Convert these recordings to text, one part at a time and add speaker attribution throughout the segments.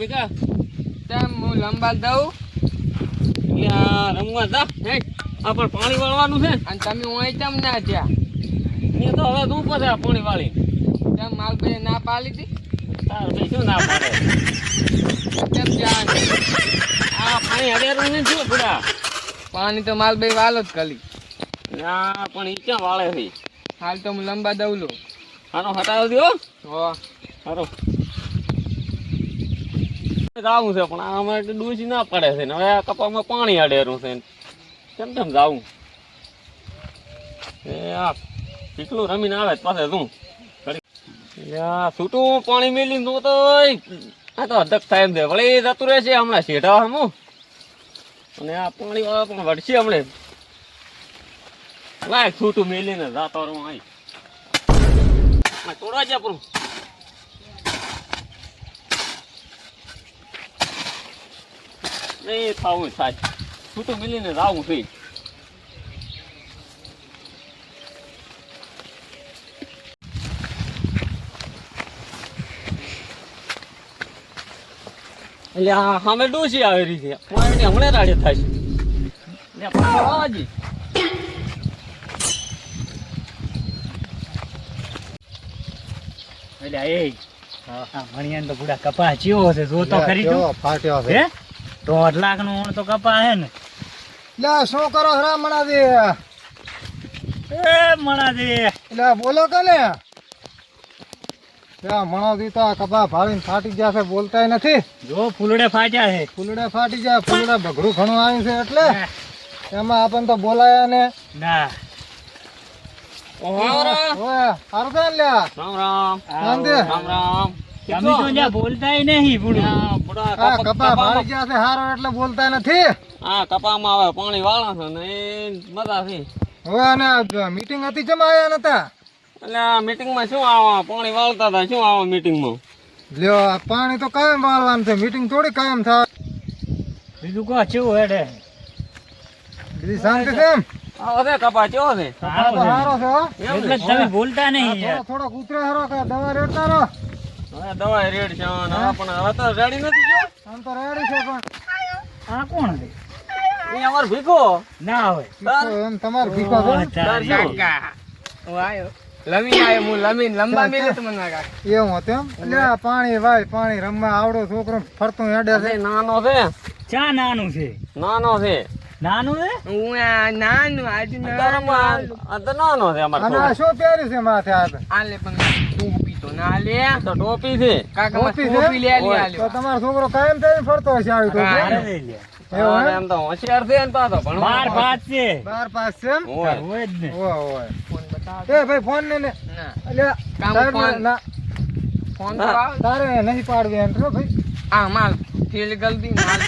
Speaker 1: ભેગા.
Speaker 2: તેમ હું લંબા દઉં.
Speaker 1: એટલે આ રમવા જા.
Speaker 2: હે
Speaker 1: આ પણ પાણી વાળવાનું છે.
Speaker 2: અને તમે હું તેમ ના જ્યાં
Speaker 1: એ તો હવે પાસે આ પાણી વાળી.
Speaker 2: તેમ માલ ભાઈ ના પાલી હતી
Speaker 1: તાર ભાઈ શું ના પાડે?
Speaker 2: તેમ જ્યાં
Speaker 1: આ પાણી હરિયારું ને શું થોડા
Speaker 2: પાણી તો માલ ભાઈ વાલો જ કલી
Speaker 1: આ પણ ઈ ક્યાં વાળે છે?
Speaker 2: હાલ તો હું લંબા દઉં લો.
Speaker 1: આનો હટાવી દ્યો
Speaker 2: હો.
Speaker 1: સારો જાવું છે, પણ આમાં ડૂસી ના પડે છે હવે આ કપામાં પાણી અડેરું છે કેમ કેમ જાવું? એ આ કેટલું રમીને આવે પાસે ઘડી. છૂટું પાણી મેલી તું તો આ તો અધક થાય એમ છે. વળી જતું રહેશે હમણાં શેઢા હમું. અને આ પાણી વાળા પણ વળશે હમણે. લાય છૂટું મેલીને જાતો રહું અહીં. તોડા છે આપણું નહીં થાવું થાય છૂટું મિલીને જાવું થઈ એટલે આ સામે ડોસી આવેલી છે. પાણી હમણાં રાડે થાય છે. લે,
Speaker 3: એટલે એ આ મણિયાન તો પૂરા કપા ચિયો છે જો તો ખરી તું.
Speaker 4: ફાટ્યો
Speaker 3: હે? દોઢ લાખનું ઊણ તો કપા હે ને.
Speaker 4: લે શું કરો હરા મણાજી?
Speaker 3: એ મણાજી.
Speaker 4: એટલે બોલો કે ને ત્યાં મણાજી તો કપા ભાળીને ફાટી ગયા છે બોલતા નથી.
Speaker 3: જો ફૂલડે ફાટ્યા છે.
Speaker 4: ફૂલડે ફાટી ગયા ફૂલડે બગડું ઘણું આવ્યું છે એટલે એમાં આપણને તો બોલાયા ને.
Speaker 3: ના.
Speaker 1: ઓહો, રામ
Speaker 4: ને લ્યા.
Speaker 1: રામ
Speaker 4: શાંતિ?
Speaker 1: રામ રામ.
Speaker 3: તમે તો જ્યાં બોલતાય નહીં પૂરું
Speaker 1: આ કપા-
Speaker 4: કપા ગયા છે હારો એટલે બોલતા નથી.
Speaker 1: આ કપામાં આવે પાણી વાળા છે ને એ મજા છે.
Speaker 4: હવે અને મીટિંગ હતી જમ આયા નતા?
Speaker 1: એટલે આ મીટિંગમાં શું આવા પાણી વાળતા હતા શું આવા મીટિંગમાં
Speaker 4: લ્યો આ પાણી તો કાયમ વાળવાનું છે મીટિંગ થોડી કાયમ થાય.
Speaker 3: બીજું કહો ચેવું હેડે?
Speaker 4: બીજી શાંતિ છે એમ?
Speaker 1: કપા કેવો છે?
Speaker 4: હારો છે હો?
Speaker 3: એટલે તમે બોલતા નહીં
Speaker 4: થોડો
Speaker 3: યાર
Speaker 4: ઉતરે હારો કે દવા રેડતા રહો.
Speaker 1: દવા રેડ છે અને પણ હવે તો રેડી નથી ગયો
Speaker 4: આમ તો રેડી છે પણ.
Speaker 3: આ કોણ છે?
Speaker 1: એ અમાર ભીખો.
Speaker 3: ના હોય.
Speaker 4: એમ તમારે ભીખો છે?
Speaker 2: કાકા હું આવ્યો લમી આવ્યો હું લમીને લંબા મેલે તો મને કાકા
Speaker 4: એવું હતું એમ? એટલે પાણી ભાઈ પાણી રમવા આવડો છોકરો ફરતો હેડે છે.
Speaker 1: નાનો છે.
Speaker 3: ચા નાનું છે?
Speaker 1: નાનો છે.
Speaker 3: નાનું છે?
Speaker 2: હું નાનું આજ
Speaker 1: આ તો નાનો છે અમાર
Speaker 4: શું પહેર્યું છે માથે આ?
Speaker 2: આલે પણ ટોપી તો ના લે.
Speaker 1: તો ટોપી છે.
Speaker 2: કાકા
Speaker 4: ટોપી
Speaker 2: ટોપી લે લે
Speaker 4: તો તમારો છોકરો કાયમ થઈને ફરતો હશે આવી તો
Speaker 2: હા.
Speaker 3: અરે લે.
Speaker 4: એમ?
Speaker 1: એમ તો હોશિયાર છે ને પાછો ભણવા
Speaker 3: બાર પાંચ છે.
Speaker 4: બાર પાસ છે
Speaker 1: હોય.
Speaker 3: હોય જ ને.
Speaker 4: ઓય ઓય
Speaker 2: ફોન બતાવ
Speaker 4: એ ભાઈ ફોન ને ને.
Speaker 2: ના. કામ ફોન.
Speaker 4: ના
Speaker 2: ફોન તો
Speaker 1: હા.
Speaker 2: આવે.
Speaker 4: તારે નહીં પાડવી એમ તો ભાઈ.
Speaker 2: આ માલ. થેલ ગલતી માલ.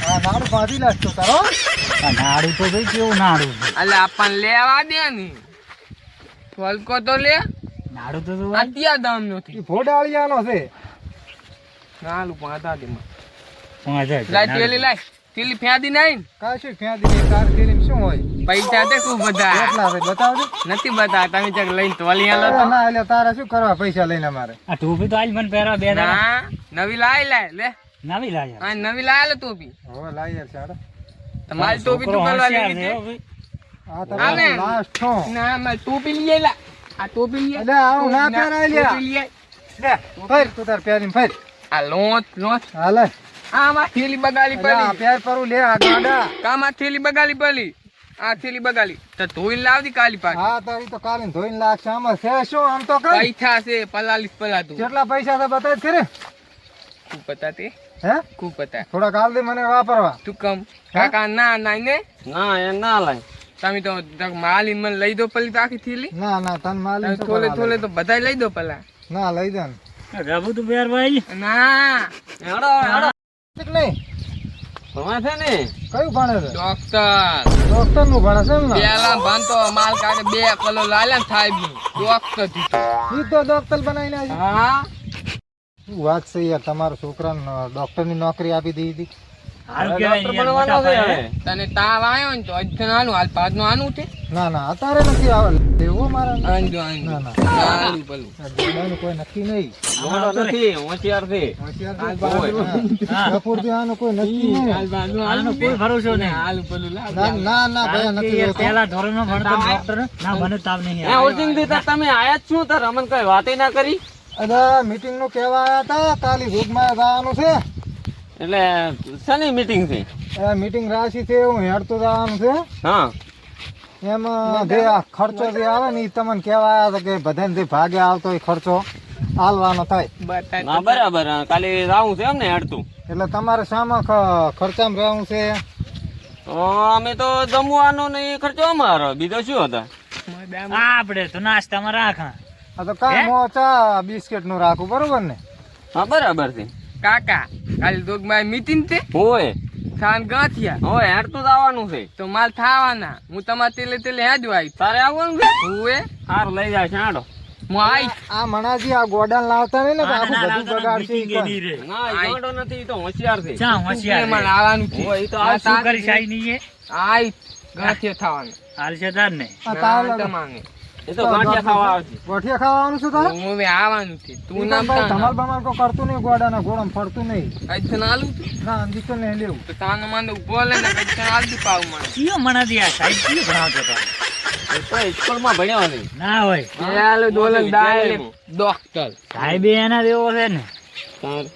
Speaker 4: હા નાડું બાંધી લાગતો તારો
Speaker 3: આ નાડું તો ભાઈ કેવું નાડું
Speaker 2: એટલે આપણને લેવા દે ને. ફલકો તો લે.
Speaker 3: નાડું તો તો
Speaker 2: આટિયા દામ નથી.
Speaker 4: ફોડાળિયા નો છે.
Speaker 2: નાલું હતા તેમાં
Speaker 3: પાંચ
Speaker 2: લાઈ તેલી લાઈ. તેલી ફ્યાદી નહીં
Speaker 4: કાશી ફેંદી દે કાર તેલી શું હોય?
Speaker 2: પૈસા દે ખૂબ બધા.
Speaker 4: કેટલા છે બતાવજો.
Speaker 2: નથી બતા તમે ચક લઈને તોલી આલો તો.
Speaker 4: ના એટલે તારે શું કરવા પૈસા લઈને મારે
Speaker 3: આ ટોપી તો આજ મને પહેરવા બે
Speaker 2: ના નવી લાઈ લાય લે.
Speaker 3: નવી લાઈ
Speaker 2: આ નવી લાઈ લે ટોપી.
Speaker 4: હવે લાઈ યાર હાડો.
Speaker 2: તમારી ટોપી તો કરવા લેવી
Speaker 3: છે, હો
Speaker 2: છે
Speaker 3: ભાઈ.
Speaker 4: આ
Speaker 2: આવે.
Speaker 4: લાસ્ટ છો.
Speaker 2: ના મારે ટોપી લઈ લા આ ટોપી
Speaker 4: આવું ના પહેરાય લે. ફેર તું તાર પહેરીને ફેર.
Speaker 2: આ લોચ લોચ.
Speaker 4: હાલે.
Speaker 2: આમાં થેલી બગાડી
Speaker 4: એટલે આ
Speaker 2: પડી
Speaker 4: પહેર પરું લે આ ગાડા.
Speaker 2: કામાં થેલી બગાડી પડી? આ થેલી બગાડી. તો ધોઈને લાવતી કાલી પાસે
Speaker 4: હા તારી તો કાલીન ધોઈને લાગશે. આમાં છે શું? આમ તો કઈ?
Speaker 2: પૈસા છે પલાલીસ પલાતું.
Speaker 4: કેટલા પૈસા છે બતાય ખરી?
Speaker 2: પતા તે
Speaker 4: હે?
Speaker 2: ખૂબ પતા
Speaker 4: થોડાક હાલ દે મને વાપરવા.
Speaker 2: તું કમ. કાકા ના ના ને.
Speaker 1: ના એ ના લાય.
Speaker 2: તમે તો માલ માલી મને લઈ દો પલી તો આખી થેલી.
Speaker 4: ના ના તન માલ
Speaker 2: થોલે થોલે તો બધાય લઈ દો પેલા.
Speaker 4: ના લઈ દે
Speaker 3: રબુ તો બેર ભાઈ
Speaker 2: ના.
Speaker 1: હેડો હેડો.
Speaker 4: નહીં.
Speaker 1: ભણવા છે ને?
Speaker 4: કયું ભણે છે?
Speaker 2: ડોક્ટર.
Speaker 4: ડોક્ટરનું ભણે છે ને?
Speaker 2: પેલા ભણતો માલ કાઢે બે કલો લાલ્યા થાય બી. ડોક્ટર દીધો
Speaker 4: ઈ ડોક્ટર બનાવીને
Speaker 2: હા.
Speaker 4: વાત છે યાર તમારા છોકરાને ડોક્ટરની નોકરી આપી દીધી.
Speaker 3: સારું
Speaker 1: હવે
Speaker 3: કહેવાય
Speaker 1: ડોક્ટર
Speaker 3: યાર,
Speaker 1: બનવાનો
Speaker 3: મોટા
Speaker 1: છે
Speaker 3: પાયે.
Speaker 1: હવે.
Speaker 2: તને તાવ આવ્યો ને તો અજન આનું હાલ પાદનું આનું છે.
Speaker 4: ના ના અત્યારે નથી આવે એવો મારા
Speaker 2: આંજો આંજો
Speaker 4: ના ના.
Speaker 2: આલુ પલું
Speaker 4: આ કોઈ નક્કી નહીં.
Speaker 1: મોડો નથી હોશિયાર છે.
Speaker 4: હોશિયાર
Speaker 2: હાલ
Speaker 4: છે.
Speaker 2: બાજુ.
Speaker 4: હા. કપૂરથી આનું કોઈ નક્કી નહીં.
Speaker 2: હાલ બાજુ
Speaker 3: આનો
Speaker 2: આલુ
Speaker 3: કોઈ ભરોસો નહીં.
Speaker 2: આલુ પલું
Speaker 4: ના ના ના ભાઈ નથી
Speaker 3: એ
Speaker 4: જોતો.
Speaker 3: પહેલા ભણતો ડોક્ટર. ના મને તાવ નહીં આવે.
Speaker 1: ઓરિજિન દીધા તમે આયા જ શું તાર અમને કઈ વાતે ના કરી?
Speaker 4: અરે મીટિંગનું કહેવા આવ્યા હતા કાલી ભૂગમાં જવાનું છે.
Speaker 1: એટલે શેની મીટિંગ છે?
Speaker 4: એ મીટિંગ રાશી છે હું હેડતું જવાનું છે.
Speaker 1: હા.
Speaker 4: એમાં જે આ ખર્ચો જે આવે ને એ તમને કેવા આવ્યા હતા કે બધાને જે ભાગે આવતો એ ખર્ચો હાલવાનો થાય.
Speaker 1: બરાબર. કાલે આવું છે એમ ને હેડતું.
Speaker 4: એટલે તમારે શામાં ખ- ખર્ચામાં રહેવું છે?
Speaker 1: તો અમે તો જમવાનો ને એ ખર્ચો અમારો. બીજો શું હતા?
Speaker 3: આપણે તો નાસ્તામાં રાખા
Speaker 4: તો કાંઈ મોચા બિસ્કિટનું રાખું બરોબર ને?
Speaker 1: હા બરાબર છે.
Speaker 2: કાકા કાલે દોગમાં મીટિંગ છે?
Speaker 1: હોય.
Speaker 2: ખાન ગાંઠિયા
Speaker 1: હોય હેડ તો આવવાનું છે.
Speaker 2: તો માલ થાવાના. હું તમાર તેલે તેલે હેડ આવી
Speaker 1: તારે આવવાનું છે?
Speaker 2: હુએ
Speaker 1: હાર લઈ જાય છાડો
Speaker 2: હું આઈ.
Speaker 4: આ મણાજી આ ગોડાન લાવતા ને તો આખું બધું બગાડશે.
Speaker 1: ના ગાંડો નથી તો હોશિયાર છે.
Speaker 3: ચા હોશિયાર રે.
Speaker 2: આવવાનું છે?
Speaker 1: હોય, તો
Speaker 2: આ.
Speaker 3: શું કરીશ આઈ નહીં
Speaker 2: આઈ. ગાંઠિયા થાવાના.
Speaker 3: હાલશે તાર ને
Speaker 4: તાવ.
Speaker 2: તમારે
Speaker 1: એ તો ગાંઠિયા ખાવા આવશે
Speaker 4: ગોઠિયા ખાવાનું છે તારે
Speaker 2: હું હવે આવવાનું છે. તું
Speaker 4: તું ભાઈ
Speaker 2: તાન
Speaker 4: ધમાલ બમાલ કરતું નહીં ગોડાના ગોળમ ફરતું નહીં.
Speaker 2: આજ તને આલું તું
Speaker 4: ના અંદીતો નહીં લેવું.
Speaker 2: તો તાનો મને ઊભો લે ને કઈ તને આલતી પાવ મને
Speaker 3: કયો મણાથી આ સાહેબ કયો ભણાવતો હતો?
Speaker 1: એ તો સ્કૂલમાં ભણ્યો નહીં.
Speaker 3: ના હોય.
Speaker 2: એ દોલન દાય ડોક્ટર.
Speaker 3: સાહેબે એના જેવો છે ને.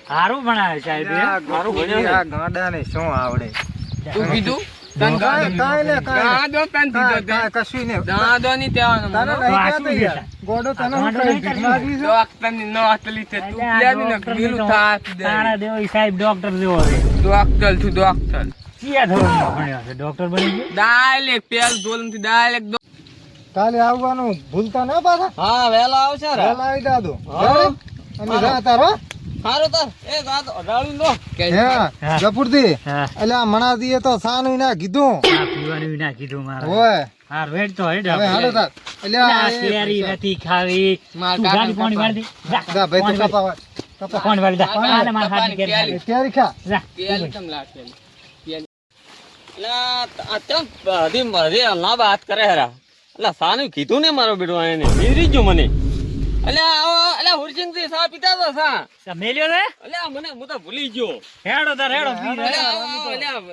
Speaker 3: સારું ભણાવે સાહેબે
Speaker 1: મારું ભણ્યો છે.
Speaker 4: આ શું આવડે?
Speaker 2: તું કીધું?
Speaker 4: કાલે આવવાનું ભૂલતા ના પાછા?
Speaker 1: હા વેલા આવશે
Speaker 4: વેલા આવી દાદુ. અને ના
Speaker 3: જા,
Speaker 4: જા.
Speaker 3: જા
Speaker 1: વાત કરે હેરા. એટલે સાનું કીધું ને મારો બેડો એને બીરી ગયો મને. એટલે આવો એટલે હુરસિંગથી સા પીતા તો સા.
Speaker 3: તો મેલ્યો રે
Speaker 1: અલ્યા મને હું તો ભૂલી ગયો.
Speaker 3: હેડો તાર હેડો
Speaker 1: આ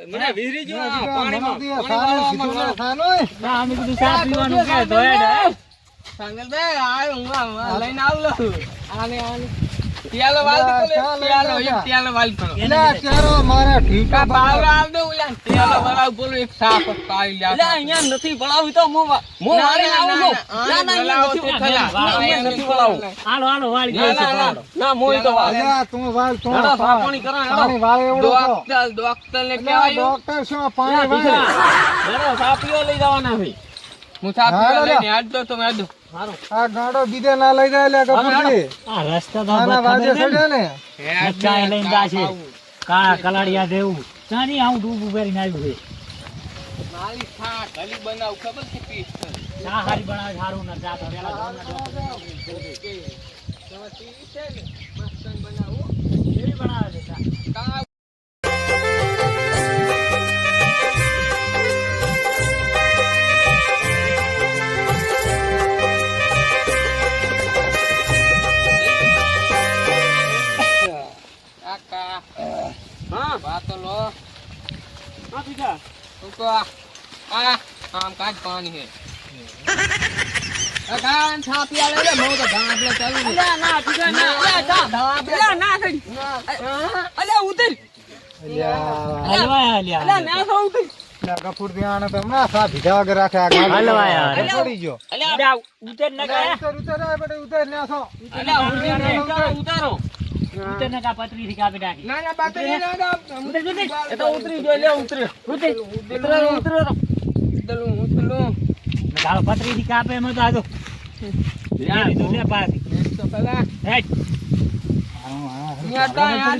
Speaker 1: મને વિહરી ગયો પાણીમાં. પાણીમાં
Speaker 4: સાનું. ને સાનું
Speaker 3: ના અમે કીધું સા પીવાનું કે તો હેડ
Speaker 2: સાંગલ બે આયો હું આ- આ લઈને આવલો આને આને. પેલો વાલ
Speaker 4: લા,
Speaker 2: કરો
Speaker 4: ચાલ,
Speaker 2: પેલો
Speaker 4: લા,
Speaker 2: એક
Speaker 4: લા.
Speaker 2: પેલો વાલ કરો
Speaker 4: એટલે ચારો મારા ઠીકા
Speaker 2: બાવરા આલ દો ઉલા પેલો વાળા બોલો એક સાફ પાઈ લ્યા
Speaker 1: એટલે અહીંયા નથી પડાવી તો હું વા- હું
Speaker 2: ના,
Speaker 1: વાળીને
Speaker 2: ના,
Speaker 1: આવું છું.
Speaker 2: ના,
Speaker 1: ના, ના, અહીંયા નથી
Speaker 2: ના,
Speaker 1: પડાવું.
Speaker 2: ના,
Speaker 1: ના, અહીંયા નથી પડાવું.
Speaker 3: હાલો હાલો વાળી ગયો છે
Speaker 1: ના, ના,
Speaker 3: પાવડો.
Speaker 1: ના, મોય તો વાળ.
Speaker 4: અલ્યા, તું વાલ તું
Speaker 1: પાણી કરો,
Speaker 4: પાણી વાળ એવડો
Speaker 2: ડોક્ટર ડોક્ટર ને કહેવાય
Speaker 4: ડોક્ટર શું પાણી
Speaker 1: દીકરા.
Speaker 4: વાળે?
Speaker 1: હેડો, લઈ જવાના છે.
Speaker 4: લે.
Speaker 2: લઈને હાથ તો તમે દો
Speaker 4: આ ગાડો બીજે ના લઈ જાય લે કપૂરજી
Speaker 3: આ રસ્તા તો
Speaker 4: આના વાજે
Speaker 3: છે ને?
Speaker 4: ચડ્યા ને.
Speaker 3: મચ્છા એ કાળા કલાડિયા દેવું ચાની આવું ડૂબ પહેરીને આવ્યું છે.
Speaker 2: મારી થા ગલી બનાવ ખબર છે પીસ
Speaker 3: ચા હારી બનાવે સારું ના ચા તો પેલા
Speaker 2: તમે પીસ છે ને મસ્ત બનાવો
Speaker 3: કેવી બનાવે છે
Speaker 1: હે
Speaker 2: આ ગાન છાપી આલે લે મો તો ગાંઠલે ચાલુ ને
Speaker 1: અલ્યા, ના, દીકરા, ના. અલ્યા, જા. અલ્યા, ના થઈ. અલ્યા, ઉતર.
Speaker 4: અલ્યા
Speaker 3: હલવાયા લ્યા.
Speaker 1: અલ્યા, ના થો, ઉતર.
Speaker 4: અલ્યા કપૂરજી આને સા ભીધા વગર રાખે આ ગાડો
Speaker 3: હલવાયા
Speaker 4: પડી ગયો
Speaker 1: અલ્યા,
Speaker 3: અલ્યા, ઉતર ન ગયા.
Speaker 4: ઉતર ઉતર આ બેટા ઉતર ને આસો
Speaker 1: અલ્યા, ઉતરી ઉતારો,
Speaker 3: ન પતરી થી કાપી નાખી.
Speaker 2: ના ના ના ના
Speaker 3: ઉતર, ઉતર.
Speaker 1: એ તો ઉતરી ગયો, લે, ઉતરે.
Speaker 3: ઉતર.
Speaker 1: ઉતરે, ઉતરે.
Speaker 2: ઉતલું ઉતલું
Speaker 3: ગાળો પતરી થી કાપે એમાં તો આજો.
Speaker 2: તો તા
Speaker 4: તો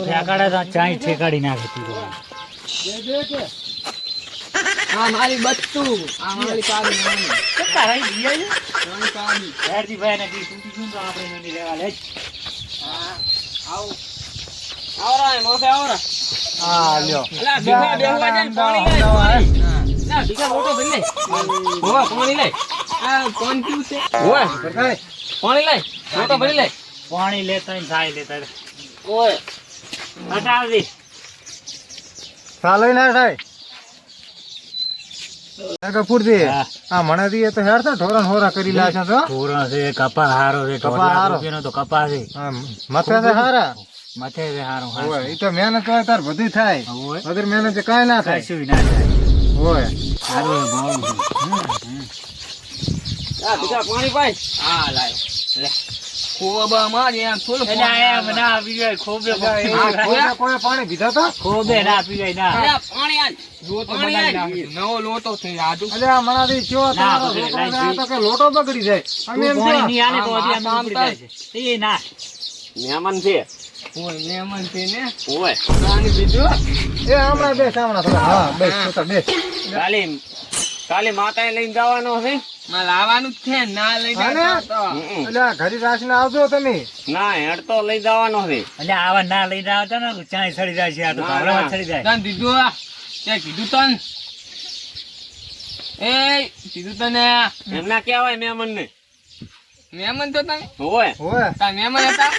Speaker 3: ઠેકાડે તો ચાઈ ઠેકાડી નાખી તી. તો.
Speaker 4: દે દે. કે
Speaker 2: આ મારી બચ્ચું આ મારી કાળી નાની
Speaker 3: છે? ભાઈ ને તો આપણે લે.
Speaker 2: હા આવું.
Speaker 1: આવરા મોસે આવરા.
Speaker 4: હા લ્યો.
Speaker 1: અલા ભીખા બેહવા જાય ને પાણી. ના ભીખા મોટો ભરી લે. હોવા પાણી લાય
Speaker 2: આ કોણ કયું છે?
Speaker 1: હોવા પાણી લાય મોટો ભરી
Speaker 3: પાણી લેતા ને છાય લેતા
Speaker 1: ઓય.
Speaker 3: હટાવજે.
Speaker 4: ચાલો ના થાય. કપૂરજી. આ મને તો હેર તો ઢોરણ હોરા કરી તો?
Speaker 3: છે કપા હારો છે
Speaker 4: કપા હારો.
Speaker 3: રૂપિયાનો તો કપા છે.
Speaker 4: મથે છે હારા?
Speaker 3: મથે છે હારો
Speaker 4: હોય એ તો મહેનત હોય તાર બધું થાય. વગર મહેનત કાંઈ ના થાય.
Speaker 3: ના
Speaker 4: હોય
Speaker 1: આ પાણી પાય.
Speaker 2: હા લાય. લે. ખોબા મારી એમ થોડું
Speaker 3: એટલે આ એમ ના પીવાય ખોબે
Speaker 4: આ કોઈ કોઈ પાણી પીધા તા
Speaker 3: ખોબે ના પીવાય ના.
Speaker 1: પાણી આજ
Speaker 2: લોટો
Speaker 1: પાણી
Speaker 2: બગાડી. નવો લોટો થઈ આજુ
Speaker 4: એટલે તો કે લોટો જાય. અમે એમ
Speaker 3: પાણી. તો છે. એ ના.
Speaker 1: મહેમાન છે.
Speaker 2: ઓય મહેમાન છે ને?
Speaker 1: ઓય.
Speaker 2: પાણી પીધું?
Speaker 4: એ હમણાં બેસ હમણાં થોડા. હા બેસ
Speaker 1: કાલે માતાએ લઈને જવાનો છે.
Speaker 2: લાવવાનું જ છે ના લઈ
Speaker 4: ને?
Speaker 2: જાતો તો.
Speaker 1: હમ.
Speaker 4: એટલે આ ઘડી આવજો તમે.
Speaker 1: ના હેડ લઈ જવાનો છે.
Speaker 3: એટલે આવા ના લઈને આવતા ને ચાય સડી જાય છે આ તો
Speaker 1: ના,
Speaker 3: સડી જાય.
Speaker 2: તને દીધું તે કીધું તન? એ કીધું તને
Speaker 1: એમના કેવાય મહેમાન ને
Speaker 2: મહેમાન તો તમે
Speaker 1: ઓય
Speaker 4: હોય.
Speaker 2: તાર મહેમાન હતા?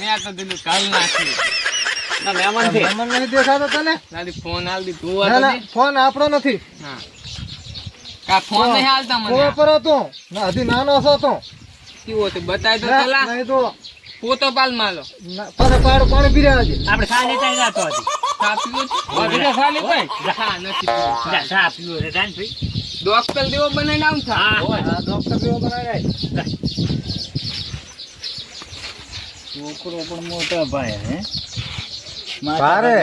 Speaker 2: મેં તો દીધું કાલ નાખ્યું.
Speaker 1: ના મહેમાન છે.
Speaker 4: મહેમાન નહીં દેખાતો તને?
Speaker 2: ફોન દીધું હજી.
Speaker 4: ફોન આપણો નથી.
Speaker 2: હા. કા ફોન નહીં હાલતા મને?
Speaker 4: કોવા પર હતો ના હજી નાનો છો તો.
Speaker 2: કેવો તો બતાય તો તલા
Speaker 4: નહીં તો.
Speaker 2: પોતો પાલ માલો
Speaker 4: પાછા પાડું પાણી પી રહ્યા છે
Speaker 3: આપણે ખા લેતા જ હતો.
Speaker 2: હજી ખા પીવો છે?
Speaker 1: ખાલી કોઈ
Speaker 2: ચા નથી
Speaker 3: સા પીવો. છે જાન ભાઈ
Speaker 2: ડોક્ટર જેવો બનાવીને આવું થા.
Speaker 3: હા.
Speaker 4: ડોક્ટર દેવો બનાવી જાય.
Speaker 3: છોકરો પણ મોટો ભાઈ હે.
Speaker 4: ભારે.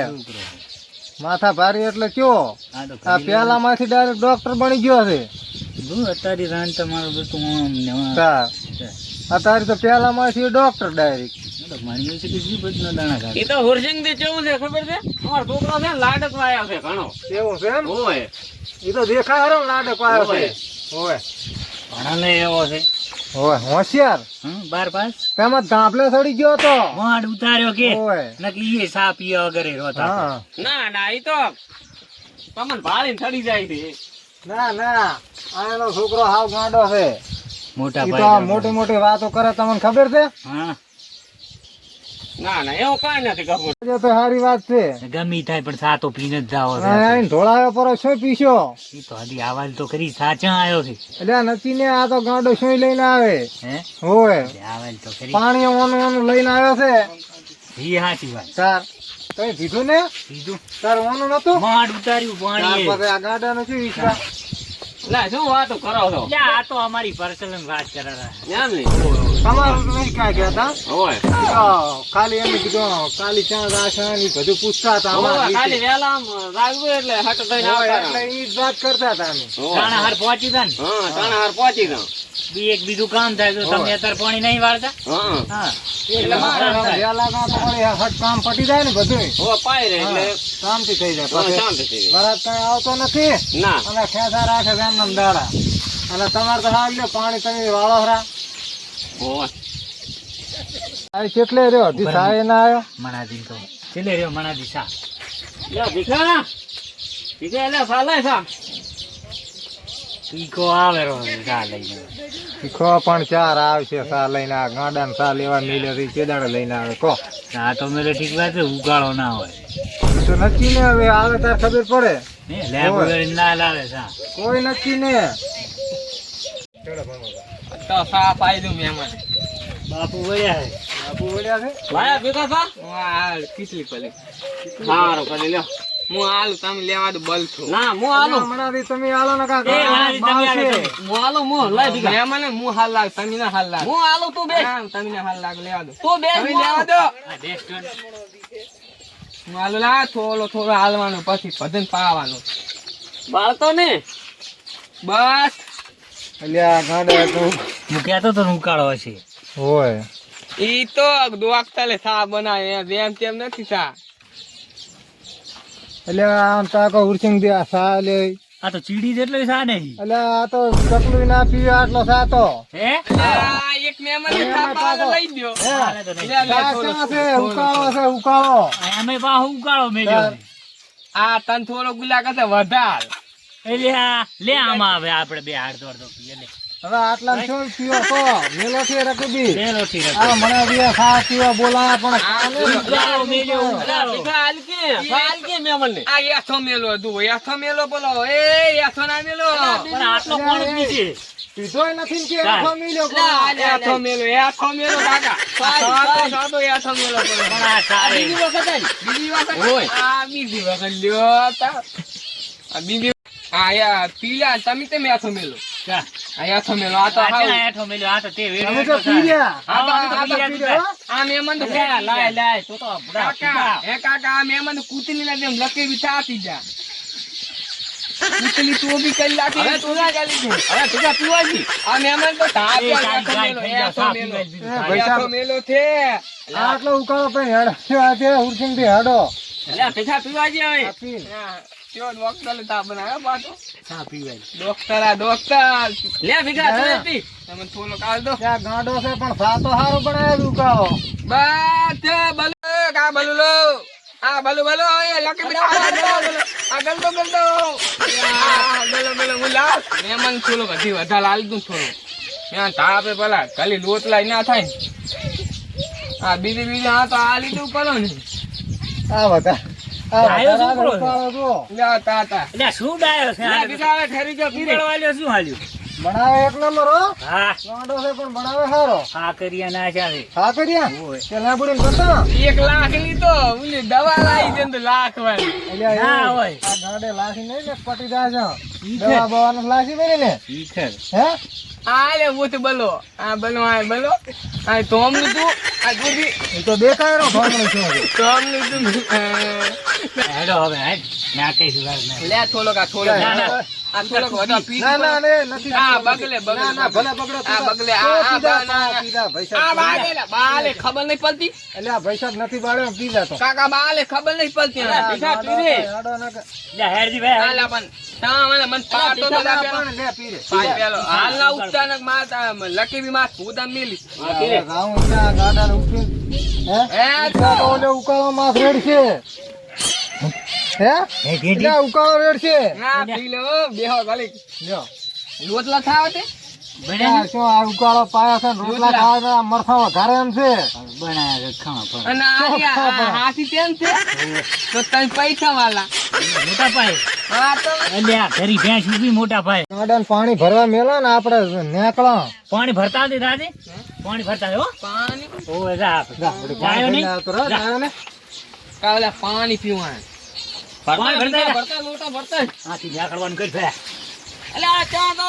Speaker 4: માથા ભારી એટલે કયો?
Speaker 3: આ
Speaker 4: પેલા માંથી ડાયરેક્ટ ડોક્ટર બની ગયો છે
Speaker 3: અત્યારે રાન તમારું બધું.
Speaker 4: અત્યારે તો પેલા માંથી ડોક્ટર ડાયરેક્ટ
Speaker 1: એ તો હુરસિંગથી કેવું છે ખબર છે? અમારો છોકરો છે લાડક વાયો છે ઘણો.
Speaker 4: એવું છે એમ?
Speaker 1: ઓય.
Speaker 4: એ તો દેખાય હરો નાટક આવ્યો છે હોય
Speaker 3: એવો છે.
Speaker 4: હોય હોશિયાર.
Speaker 3: બાર પાસ
Speaker 4: તેમાં ધાંપલે ચડી ગયો તો
Speaker 3: મોઢ ઉતાર્યો કે?
Speaker 4: હોય
Speaker 3: નકી એ સા વગર રોતા
Speaker 1: ના ના એ તો ભાળીને થડી જાય છે.
Speaker 4: ના ના આ છોકરો હાવ ગાંડો છે.
Speaker 3: મોટા
Speaker 4: ઈ
Speaker 3: ભાઈ
Speaker 4: મોટી મોટી વાતો કરે તમને ખબર છે?
Speaker 3: હા.
Speaker 1: ના ના એવું કઈ નથી ખબર.
Speaker 4: તો સારી વાત છે.
Speaker 3: ગમી થાય પણ સા પીને જ જાવો
Speaker 4: આ ઢોળાયો પર શું પીશો?
Speaker 3: ઈ તો હજી આવાજ તો કરી સાચા આવ્યો છે.
Speaker 4: એટલે આ નચીને આ તો ગાંડો શું લઈને આવે?
Speaker 3: હે?
Speaker 4: હોય.
Speaker 3: આવાજ તો કરી
Speaker 4: પાણી ઓનું ઓનું લઈને આવ્યો છે.
Speaker 3: ઈ હાચી વાત.
Speaker 4: તમે કીધું ને? તાર ઓનું નતું?
Speaker 3: મોઢ ઉતાર્યું પાણી
Speaker 4: આ ગાંડા નથી વિશ્વાસ.
Speaker 1: લા શું વાતો કરો છો?
Speaker 3: આ તો અમારી પર્સનલ વાત કરે
Speaker 1: એમ ને?
Speaker 4: તમારું નહીં કાંઈ કહેતા.
Speaker 1: ઓય
Speaker 4: તો ખાલી એમ કીધું કાલી ચા રાશન બધું પૂછતા હતા
Speaker 1: ખાલી વેલા આમ એટલે હટ થઈને
Speaker 4: એટલે ઈ જ વાત કરતા હતા અમે.
Speaker 3: તાણા હાર પહોંચી જા ને?
Speaker 1: હા તાણા હાર પહોંચી જાઉં
Speaker 3: બી એક બીજું કામ થાય તો તમે અત્યારે પાણી નહીં વાળતા?
Speaker 1: હા.
Speaker 4: એટલે. વહેલા કામ તો હટ કામ પટી જાય ને બધું
Speaker 1: હવે પાય રે એટલે.
Speaker 4: શાંતિ થઈ જાય
Speaker 1: શાંતિ થઈ જાય.
Speaker 4: વરસાદ આવતો નથી?
Speaker 1: ના.
Speaker 4: અને ખેસા રાખે એમને દાડા. અને તમારે તો હાલ લ્યો પાણી તમે વાળો હરા. આ કેટલે રહ્યો? દિશા એ ના આવ્યો?
Speaker 3: મણાજી તો કેટલે રહ્યો મણાજી દિશા
Speaker 1: લ્યો ભીખા ભીખા એટલે ચાલે છે
Speaker 3: ઈકો આવે રો સા લઈને.
Speaker 4: પણ ચાર આવશે સા લઈને આ ગાંડા ને સા લેવા મિલે કેદાડે લઈને આવે. કો
Speaker 3: આ તો મેરે ઠીક વાત છે ઉગાળો ના હોય.
Speaker 4: તો નક્કી ને હવે આવે તાર ખબર પડે.
Speaker 3: ના લાવે
Speaker 4: કોઈ નક્કી ને.
Speaker 2: તો સા પાઈ દઉં મહેમાન.
Speaker 3: બાપુ વળ્યા છે.
Speaker 4: બાપુ વળ્યા છે?
Speaker 1: લાયા
Speaker 2: હું આ કેટલી પલી.
Speaker 1: સારું કરી લ્યો.
Speaker 2: હું હાલ તમે લેવા દો બલ છો.
Speaker 1: ના હું આલો
Speaker 4: હમણાંથી તમે આલો ને કાકા.
Speaker 1: હું આલો હું લાય ભીખા
Speaker 2: હું હાલ લાગ તમે ના હાલ લાગ.
Speaker 1: હું આલો તું બે.
Speaker 2: તમે હાલ લાગ લેવા દો.
Speaker 1: તું બે
Speaker 2: લેવા દો.
Speaker 3: રેસ્ટોરન્ટ
Speaker 2: હાલ લા થોડો થોડો હાલવાનો પછી ભજન પાવાનું
Speaker 1: બાળતો ને
Speaker 2: બસ.
Speaker 4: અલ્યા ગાડે તું
Speaker 3: હું કહેતો તો રૂકાળો ઉકાળો હશે.
Speaker 4: હોય.
Speaker 2: ઈ તો દોવાકતાલે સા બનાવે જેમ તેમ નથી સા
Speaker 4: એટલે આમ તાકો ઉરસિંગ દે આ સા લે.
Speaker 3: આ તો ચીડી જેટલો સા નહીં.
Speaker 4: એટલે આ તો ચકલું ના પીવે આટલો સાતો
Speaker 3: હે?
Speaker 2: એક મહેમાન ને થાપા લઈ દ્યો
Speaker 3: હાલે તો નહીં.
Speaker 2: લે, લે,
Speaker 4: છે? ઉકાળો છે? ઉકાળો.
Speaker 3: અમે પાછો ઉકાળો મેલ્યો.
Speaker 2: આ તન થોડો ગુલા કરતા વધાર.
Speaker 3: એટલે આ લે આમાં આવે આપણે બે હાડ દોડ દો પીએ લે.
Speaker 4: હવે આટલા છો પીવો તો મેલો છે રકબી
Speaker 3: લે રોટી રખ.
Speaker 4: આ મને બી ખા પીવા બોલા પણ
Speaker 2: આ
Speaker 3: ઉકાળો મેલ્યો ઉકાળો.
Speaker 1: ભેગા હાલ કે? હાલ કે મહેમાનને
Speaker 2: આ યાથો મેલો દુ યાથો મેલો બોલો. એ યાથો ના મેલો.
Speaker 3: પણ આટલો કોણ પીશે
Speaker 4: પીધો નથી કે
Speaker 3: ચાલ.
Speaker 4: મેલો
Speaker 2: યાથો મેલો યાથો મેલો કાકા. સાદો સાદો યાથો મેલો બોલો.
Speaker 3: પણ આ સારે.
Speaker 1: બીજી વખત
Speaker 2: બીજી વખત
Speaker 1: ઓય.
Speaker 2: આ બીજી વખત લ્યો આ બીજી આ યા પીલા તમે તે મેથો મેલો?
Speaker 3: ચા.
Speaker 2: તો મેલો આ તો
Speaker 3: આ
Speaker 2: હાવ.
Speaker 3: ચા હેઠો આ તો તે વેડો
Speaker 4: તો પી. ગયા
Speaker 2: આ તો આ તો
Speaker 3: પી ગયા.
Speaker 2: આ મેમન તો
Speaker 3: લે, લાય, લાય,
Speaker 1: તો તો બડા
Speaker 2: કાકા હે કાકા આ મેમન કૂતલી ને ના લકી લકે આપી જા. કૂતલી તો બી કરી લાખી
Speaker 1: હવે
Speaker 2: તું ના ચાલી દે
Speaker 1: હવે ભેગા પીવાજી
Speaker 2: આ મેમન તો
Speaker 3: તા
Speaker 2: ધાપ્યા
Speaker 3: તો
Speaker 2: મેલો
Speaker 3: થઈ
Speaker 2: તો મેલો
Speaker 4: એ
Speaker 2: મેલો છે.
Speaker 4: આટલો ઉકાળો પણ હેડ. આ છે ઉરસિંગથી હેડો.
Speaker 1: એટલે ભેગા પીવાજી હવે
Speaker 2: ત્યો ડોક્ટર તા બનાવ્યો પાછો?
Speaker 3: સાફ પીવાય.
Speaker 2: ડોક્ટર આ ડોક્ટર
Speaker 1: લે ભેગા. પીવાજી
Speaker 2: તમે થોડો કાઢ દો.
Speaker 4: ત્યાં ગાંડો છે પણ સાતો સારો બનાવ્યો ઉકાળો
Speaker 2: બસ બલુ કા બલુ લો. આ બલુ બલુ એ લકી બી આ ગલતો ગલતો ગલો ગલો હું થોડો બધી વધારે લાલ દઉં થોડો. ત્યાં તાપે પેલા ખાલી લોટ લાઈ ના થાય. આ બીજી બીજી હા તો આ લીધું કરો ને.
Speaker 4: આ બધા
Speaker 3: ડાયો.
Speaker 4: ઉકાળો જુઓ.
Speaker 2: તા તા
Speaker 3: શું ડાયો છે આ
Speaker 2: બીજા હવે ઠેરી ગયો પીરે
Speaker 3: વાળ્યો શું હાલ્યું
Speaker 4: બનાવે એક નંબર હો.
Speaker 3: હા.
Speaker 4: ગાંડો છે પણ બનાવે સારો
Speaker 3: આ કરીયા ના ચાલે
Speaker 4: હા કર્યા
Speaker 3: ઓય.
Speaker 4: તે કરતા.
Speaker 2: એક લાખ લીધો ઓલી દવા લાવી દે તો લાખ વાળી
Speaker 3: ના હોય.
Speaker 4: આ ગાંડે લાસી નહીં ને પટી જાય છે. દવા બવાનું લાસી મેરી ને.
Speaker 3: ઈ
Speaker 4: હે?
Speaker 2: આ લે હું બલો. આ બલો આ બલો. આ તોમ લીધું. આ દૂધી.
Speaker 4: તો દેખાય રહ્યો છે.
Speaker 2: તોમ લીધું.
Speaker 3: હેડો હવે હેડ. ના કહીશું વાર ના.
Speaker 2: લે થોડોક આ થોડોક.
Speaker 3: ના, ના.
Speaker 2: આ થોડોક વધારે પી
Speaker 4: ના ના ને નથી
Speaker 2: આ બગલે બગલે
Speaker 4: ના ના ભલે બગડો
Speaker 2: આ બગલે આ આ બા- ના, ના.
Speaker 4: પીધા ભાઈ
Speaker 2: આ
Speaker 4: સાહેબ
Speaker 2: બાલે બાલે ખબર નહીં પડતી.
Speaker 4: એટલે ભાઈ સાહેબ નથી બાળ્યો તો.
Speaker 2: કાકા બાલે ખબર નહીં પડતી. લકી બી ભૂતા મેલી.
Speaker 1: હા, પીરે.
Speaker 4: રાઉન્ડ ત્યાં ગાડાને ઉઠી હે?
Speaker 2: હે?
Speaker 4: ત્યાં તો ઓલે ઉકાળો માં રેડ છે હે? એટલે ઉકાળો રેડ છે.
Speaker 2: ના પી લે બેહો
Speaker 4: લ્યો.
Speaker 2: તે.
Speaker 4: ઉકાળો પાયા છે રોટલા ખાવા મરસા વધારે એમ છે.
Speaker 3: ખાવા
Speaker 2: હાથી તેમ તો પૈસા વાલા.
Speaker 3: મોટા ઊભી મોટા પાયે.
Speaker 4: પાણી ભરવા મેલો ને આપડે નેકળો.
Speaker 3: પાણી ભરતા હતી દાદી? પાણી ભરતા હો.
Speaker 2: પાણી.
Speaker 4: પાણી
Speaker 2: પીવાનું.
Speaker 1: ભરતા
Speaker 3: કઈ ફે
Speaker 1: એટલે આ ચા તો